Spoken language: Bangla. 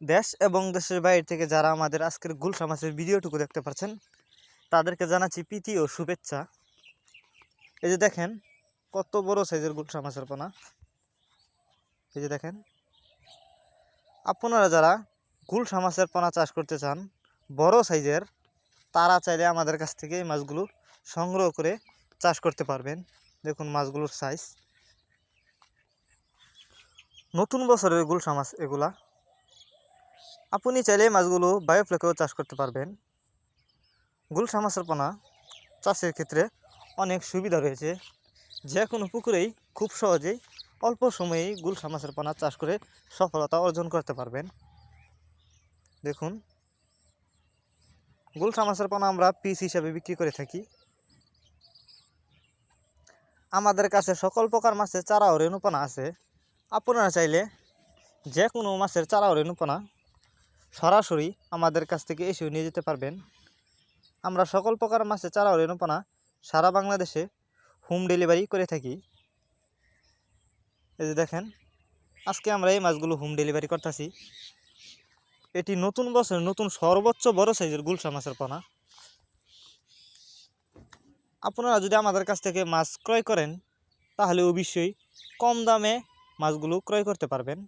দেশ এবং দেশের বাইরে থেকে যারা আমাদের আজকের গুলশা মাছের ভিডিওটুকু দেখতে পাচ্ছেন তাদেরকে জানাচ্ছি প্রীতি ও শুভেচ্ছা। এই যে দেখেন, কত বড় সাইজের গুলশা মাছের পোনা এই যে দেখেন, আপনারা যারা গুলশা মাছের পোনা চাষ করতে চান, বড় সাইজের, তারা চাইলে আমাদের কাছ থেকে এই মাছগুলো সংগ্রহ করে চাষ করতে পারবেন। দেখুন মাছগুলোর সাইজ নতুন বছরের গুলশা মাছ এগুলা। আপনি চাইলে মাছগুলো বায়োফ্লেকেও চাষ করতে পারবেন। গুলশা মাছের পোনা চাষের ক্ষেত্রে অনেক সুবিধা রয়েছে। যে কোনো পুকুরেই খুব সহজেই অল্প সময়েই গুলশা মাছের পোনা চাষ করে সফলতা অর্জন করতে পারবেন। দেখুন গুলশা মাছের পোনা আমরা পিস হিসাবে বিক্রি করে থাকি। আমাদের কাছে সকল প্রকার মাছের চারা ও রেণুপনা আছে। আপনারা চাইলে যে কোনো মাছের চারা ও সরাসরি আমাদের কাছ থেকে এসেও নিয়ে যেতে পারবেন। আমরা সকল প্রকার মাছের চারা ও সারা বাংলাদেশে হোম ডেলিভারি করে থাকি। এই যে দেখেন, আজকে আমরা এই মাছগুলো হোম ডেলিভারি করতেছি। এটি নতুন বছর নতুন সর্বোচ্চ বড় সাইজের গুলশা মাছের পোনা। আপনারা যদি আমাদের কাছ থেকে মাছ ক্রয় করেন, তাহলে অবশ্যই কম দামে মাছগুলো ক্রয় করতে পারবেন।